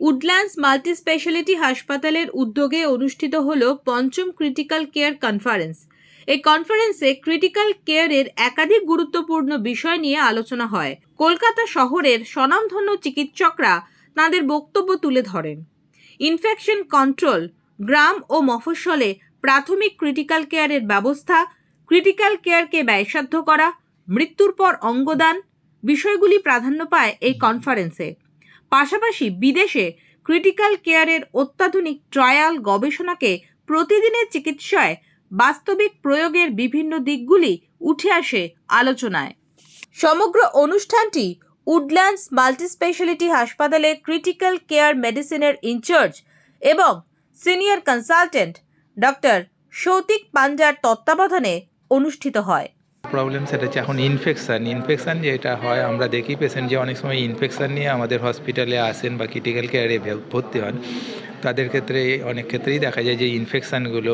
Woodlands multi speciality হাসপাতালের উদ্যোগে অনুষ্ঠিত হল পঞ্চম ক্রিটিক্যাল কেয়ার কনফারেন্স। এই কনফারেন্সে ক্রিটিক্যাল কেয়ারের একাধিক গুরুত্বপূর্ণ বিষয় নিয়ে আলোচনা হয়। কলকাতা শহরের স্বনামধন্য চিকিৎসকরা তাঁদের বক্তব্য তুলে ধরেন। ইনফেকশন কন্ট্রোল, গ্রাম ও মফস্বলে প্রাথমিক ক্রিটিক্যাল কেয়ারের ব্যবস্থা, ক্রিটিক্যাল কেয়ারকে ব্যয়সাধ্য করা, মৃত্যুর পর অঙ্গদান, বিষয়গুলি প্রাধান্য পায় এই কনফারেন্সে। পাশাপাশি বিদেশে ক্রিটিক্যাল কেয়ারের অত্যাধুনিক ট্রায়াল গবেষণাকে প্রতিদিনের চিকিৎসায় বাস্তবিক প্রয়োগের বিভিন্ন দিকগুলি উঠে আসে আলোচনায়। সমগ্র অনুষ্ঠানটি উডল্যান্ডস মাল্টিস্পেশালিটি হাসপাতালে ক্রিটিক্যাল কেয়ার মেডিসিনের ইনচার্জ এবং সিনিয়র কনসালটেন্ট ডক্টর সৌতিক পাঞ্জার তত্ত্বাবধানে অনুষ্ঠিত হয়। প্রবলেম সেটা হচ্ছে এখন ইনফেকশান ইনফেকশান যেটা হয়, আমরা দেখি পেশেন্ট যে অনেক সময় ইনফেকশান নিয়ে আমাদের হসপিটালে আসেন বা ক্রিটিক্যাল কেয়ারে ভর্তি হন। তাদের ক্ষেত্রে অনেক ক্ষেত্রেই দেখা যায় যে ইনফেকশানগুলো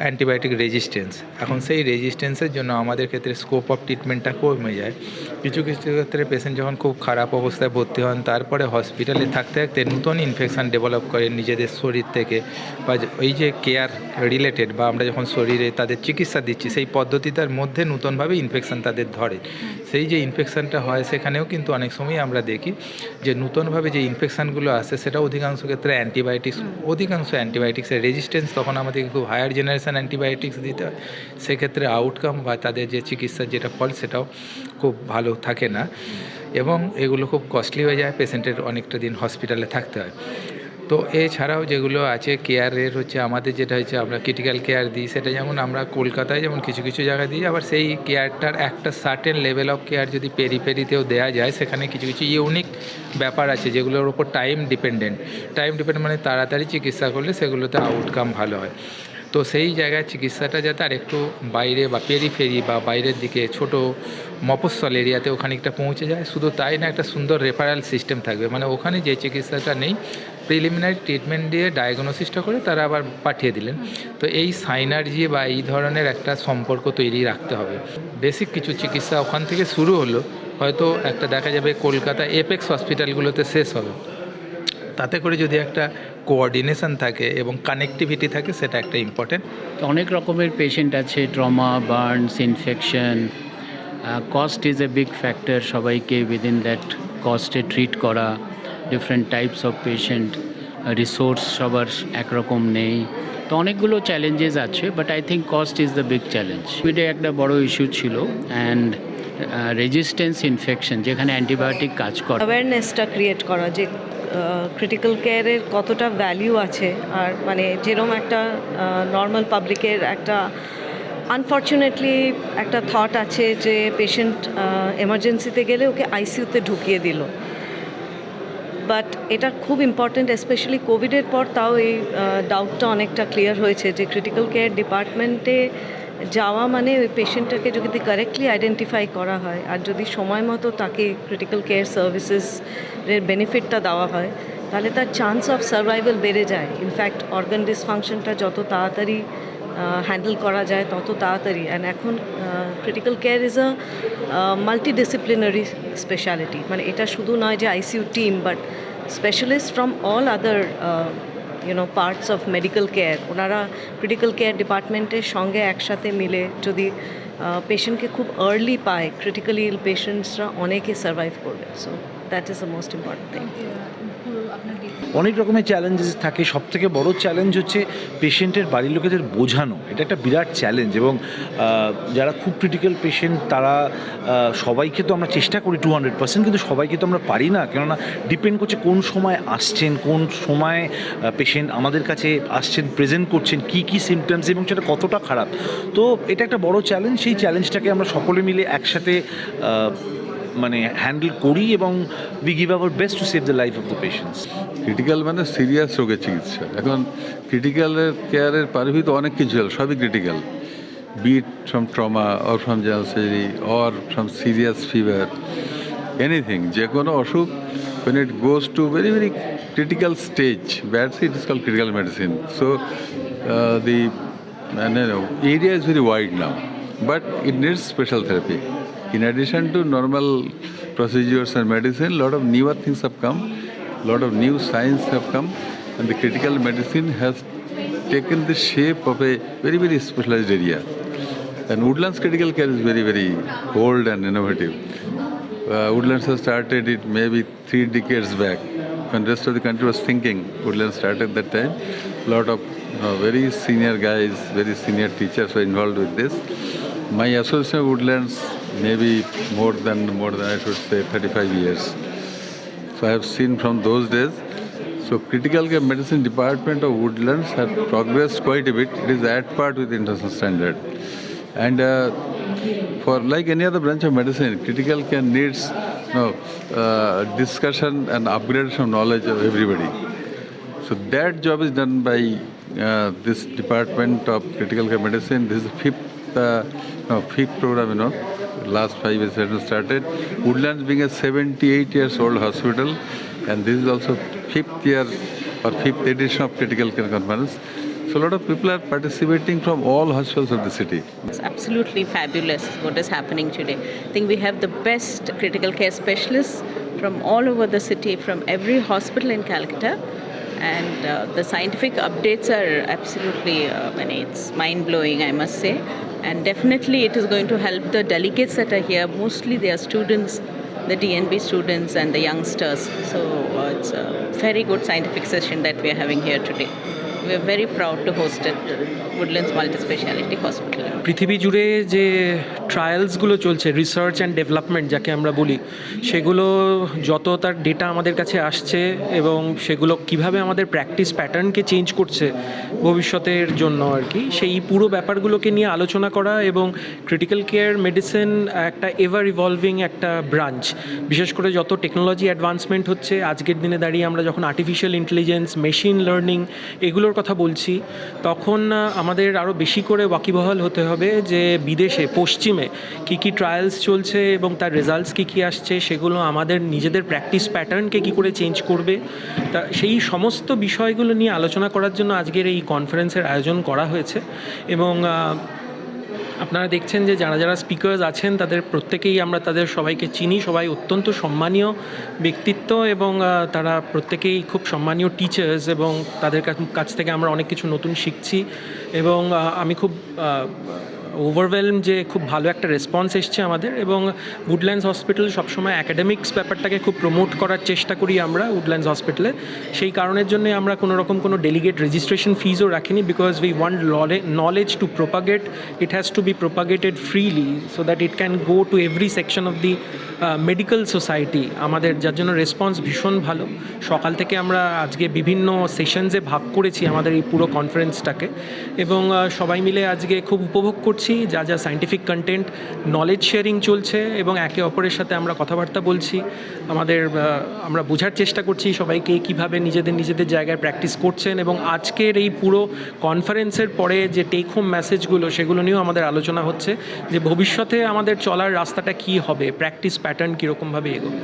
অ্যান্টিবায়োটিক রেজিস্ট্যান্স এখন সেই রেজিস্ট্যান্সের জন্য আমাদের ক্ষেত্রে স্কোপ অফ ট্রিটমেন্টটা কমে যায়। কিছু কিছু ক্ষেত্রে পেশেন্ট যখন খুব খারাপ অবস্থায় ভর্তি হন, তারপরে হসপিটালে থাকতে থাকতে নতুন ইনফেকশান ডেভেলপ করে নিজেদের শরীর থেকে। বা ওই যে কেয়ার রিলেটেড বা আমরা যখন শরীরে তাদের চিকিৎসা দিচ্ছি, সেই পদ্ধতিটার মধ্যে নতুনভাবে ইনফেকশান তাদের ধরে। সেই যে ইনফেকশানটা হয়, সেখানেও কিন্তু অনেক সময় আমরা দেখি যে নতুনভাবে যে ইনফেকশানগুলো আসে, সেটা অধিকাংশ ক্ষেত্রে অ্যান্টিবায়োটিক্স অধিকাংশ অ্যান্টিবায়োটিক্সের রেজিস্ট্যান্স তখন আমাদেরকে খুব হায়ার জেনারেশান অ্যান্টিবায়োটিক্স দিতে হয়। সেক্ষেত্রে আউটকাম বা তাদের যে চিকিৎসার যেটা ফল, সেটাও খুব ভালো থাকে না এবং এগুলো খুব কস্টলি হয়ে যায় পেশেন্টের অনেকটা দিন হসপিটালে থাকতে হয়। তো এছাড়াও যেগুলো আছে কেয়ারের হচ্ছে আমাদের যেটা হচ্ছে, আমরা ক্রিটিক্যাল কেয়ার দিই, সেটা যেমন আমরা কলকাতায় যেমন কিছু কিছু জায়গায় দিই, আবার সেই কেয়ারটার একটা সার্টেন লেভেল অফ কেয়ার যদি পেরি পেরিতেও দেওয়া যায়, সেখানে কিছু কিছু ইউনিক ব্যাপার আছে যেগুলোর ওপর টাইম ডিপেন্ডেন্ট টাইম ডিপেন্ডেন্ট মানে তাড়াতাড়ি চিকিৎসা করলে সেগুলোতে আউটকাম ভালো হয়। তো সেই জায়গায় চিকিৎসাটা যাতে আর একটু বাইরে বা পেরিফেরি বা বাইরের দিকে ছোট মফস্বল এরিয়াতে ওখানিকটা পৌঁছে যায়, শুধু তাই না, একটা সুন্দর রেফারেল সিস্টেম থাকবে। মানে ওখানে যে চিকিৎসাটা নেই প্রিলিমিনারি ট্রিটমেন্ট দিয়ে ডায়াগনোসিসটা করে তারা আবার পাঠিয়ে দিলেন। তো এই সাইনার্জি বা এই ধরনের একটা সম্পর্ক তৈরি রাখতে হবে। বেসিক কিছু চিকিৎসা ওখান থেকে শুরু হলো, হয়তো একটা দেখা যাবে কলকাতা এপেক্স হসপিটালগুলোতে শেষ হবে। তাতে করে যদি একটা কোঅর্ডিনেশন থাকে এবং কানেক্টিভিটি থাকে সেটা একটা ইম্পর্টেন্ট তো অনেক রকমের পেশেন্ট আছে trauma burns infection cost is a big factor সবাইকে উইদিন দ্যাট কস্টে ট্রিট করা different types of patient resource সবার একরকম নেই। তো অনেকগুলো চ্যালেঞ্জেস আছে but I think cost is the big challenge কোভিডে একটা বড় ইস্যু ছিল অ্যান্ড রেজিস্ট্যান্স ইনফেকশন যেখানে অ্যান্টিবায়োটিক কাজ করে। অ্যাওয়ারনেসটা ক্রিয়েট করা যে ক্রিটিক্যাল কেয়ারের কতটা ভ্যালিউ আছে? আর মানে যেরকম একটা নর্মাল পাবলিকের একটা আনফর্চুনেটলি একটা থট আছে যে পেশেন্ট এমার্জেন্সিতে গেলে ওকে আইসিইউতে ঢুকিয়ে দিল। বাট এটা খুব ইম্পর্ট্যান্ট স্পেশালি কোভিডের পর তাও এই ডাউটটা অনেকটা ক্লিয়ার হয়েছে যে ক্রিটিক্যাল কেয়ার ডিপার্টমেন্টে যাওয়া মানে ওই পেশেন্টটাকে যদি কারেক্টলি আইডেন্টিফাই করা হয় আর যদি সময় মতো তাকে ক্রিটিক্যাল কেয়ার সার্ভিসেসের বেনিফিটটা দেওয়া হয়, তাহলে তার চান্স অফ সার্ভাইভাল বেড়ে যায়। ইনফ্যাক্ট অর্গান ডিসফাংশনটা যত তাড়াতাড়ি হ্যান্ডেল করা যায়, তত তাড়াতাড়ি। অ্যান্ড এখন critical care is a multidisciplinary speciality মানে এটা শুধু নয় যে ICU team but specialist from all other you know parts of medical care ওনারা ক্রিটিক্যাল কেয়ার ডিপার্টমেন্টের সঙ্গে একসাথে মিলে যদি পেশেন্টকে খুব আর্লি পায় ক্রিটিক্যালি ইল পেশেন্টসরা অনেকে সার্ভাইভ করবে। So that is the most important thing অনেক রকমের চ্যালেঞ্জেস থাকে। সব থেকে বড় চ্যালেঞ্জ হচ্ছে পেশেন্টের বাড়ির লোকেদের বোঝানো। এটা একটা বিরাট চ্যালেঞ্জ এবং যারা খুব ক্রিটিক্যাল পেশেন্ট তারা সবাইকে তো আমরা চেষ্টা করি টু হান্ড্রেড পার্সেন্ট কিন্তু সবাইকে তো আমরা পারি না। কেননা ডিপেন্ড করছে কোন সময় আসছেন, কোন সময় পেশেন্ট আমাদের কাছে আসছেন প্রেজেন্ট করছেন, কি কি সিমটমস এবং সেটা কতটা খারাপ। তো এটা একটা বড় চ্যালেঞ্জ সেই চ্যালেঞ্জটাকে আমরা সকলে মিলে একসাথে মানে হ্যান্ডেল করি এবং we give our best to save the life of the patients. Critical মানে সিরিয়াস রোগের চিকিৎসা। এখন ক্রিটিক্যালের কেয়ারের পারভিত অনেক কিছু হল সবই critical. Be it from trauma or from general surgery or from serious fever anything যে কোনো অসুখ to very very critical stage that's it is called critical medicine. So uh, the uh, no, no, area is very wide now but it needs special therapy. In addition to normal procedures and medicine a lot of newer things have come a lot of new science have come, and the critical medicine has taken the shape of a very, very specialized area. And Woodlands Critical Care is very, very old and innovative. Uh, Woodlands has started it maybe three decades back. When rest of the country was thinking, Woodlands started that time. A lot of know, very senior guys, very senior teachers were involved with this. My association Woodlands maybe more than more than I should say 35 years. So I have seen from those days. So critical care medicine department of Woodlands has progressed quite a bit. It is at part with international standard. And uh, for like any other branch of medicine, critical care needs you know, uh, discussion and upgradation of knowledge of everybody. So that job is done by uh, this department of critical care medicine. This is the fifth, uh, no, fifth program, you know. Last five years started. Woodlands being a 78 years old hospital, and this is also fifth year or fifth edition of critical care conference. So a lot of people are participating from all hospitals of the city. It's absolutely fabulous what is happening today. I think we have the best critical care specialists from all over the city, from every hospital in Calcutta And uh, the scientific updates are absolutely, uh, I mean, it's mind blowing, I must say. And definitely, it is going to help the delegates that are here. Mostly, they are students, the DNB students, and the youngsters. So, uh, it's a very good scientific session that we are having here today. We are very proud to host it, Woodlands Multi Speciality Hospital. পৃথিবী জুড়ে যে ট্রায়ালসগুলো চলছে research and development যাকে আমরা বলি, সেগুলো যত তার ডেটা আমাদের কাছে আসছে এবং সেগুলো কীভাবে আমাদের প্র্যাকটিস প্যাটার্নকে চেঞ্জ করছে ভবিষ্যতের জন্য আর কি, সেই পুরো ব্যাপারগুলোকে নিয়ে আলোচনা করা এবং ক্রিটিক্যাল কেয়ার মেডিসিন একটা এভার ইভলভিং একটা ব্রাঞ্চ বিশেষ করে যত টেকনোলজি অ্যাডভান্সমেন্ট হচ্ছে, আজকের দিনে দাঁড়িয়ে আমরা যখন আর্টিফিশিয়াল ইন্টেলিজেন্স মেশিন লার্নিং এগুলোর কথা বলছি, তখন আমাদের আরও বেশি করে ওয়াকিবহাল হতে হবে যে বিদেশে, পশ্চিমে কী কী ট্রায়ালস চলছে এবং তার রেজাল্টস কী কী আসছে, সেগুলো আমাদের নিজেদের প্র্যাকটিস প্যাটার্নকে কী করে চেঞ্জ করবে, তা সেই সমস্ত বিষয়গুলো নিয়ে আলোচনা করার জন্য আজকের এই কনফারেন্সের আয়োজন করা হয়েছে এবং আপনারা দেখছেন যে যারা যারা স্পিকার্স আছেন, তাদের প্রত্যেকেই আমরা তাদের সবাইকে চিনি, সবাই অত্যন্ত সম্মানীয় ব্যক্তিত্ব এবং তারা প্রত্যেকেই খুব সম্মানীয় টিচার্স এবং তাদের কাছ থেকে আমরা অনেক কিছু নতুন শিখছি এবং আমি খুব ওভারওয়েলম যে খুব ভালো একটা রেসপন্স এসছে আমাদের এবং উডল্যান্ডস হসপিটাল সবসময় অ্যাকাডেমিক্স ব্যাপারটাকে খুব প্রমোট করার চেষ্টা করি আমরা উডল্যান্ডস হসপিটালে সেই কারণের জন্য আমরা কোনো রকম কোনো ডেলিগেট রেজিস্ট্রেশন ফিজও রাখিনি because we want knowledge to propagate it has to be propagated freely so that it can go to every section of the medical society আমাদের যার জন্য রেসপন্স ভীষণ ভালো। সকাল থেকে আমরা আজকে বিভিন্ন সেশনসে ভাগ করেছি আমাদের এই পুরো কনফারেন্সটাকে এবং সবাই মিলে আজকে খুব উপভোগ করছি। যা যা সায়েন্টিফিক কন্টেন্ট নলেজ শেয়ারিং চলছে এবং একে অপরের সাথে আমরা কথাবার্তা বলছি। আমাদের আমরা বোঝার চেষ্টা করছি সবাইকে কীভাবে নিজেদের নিজেদের জায়গায় প্র্যাকটিস করছেন এবং আজকের এই পুরো কনফারেন্সের পরে যে টেক হোম মেসেজগুলো সেগুলো নিয়েও আমাদের আলোচনা হচ্ছে, যে ভবিষ্যতে আমাদের চলার রাস্তাটা কী হবে প্র্যাকটিস প্যাটার্ন কীরকমভাবে এগোবে।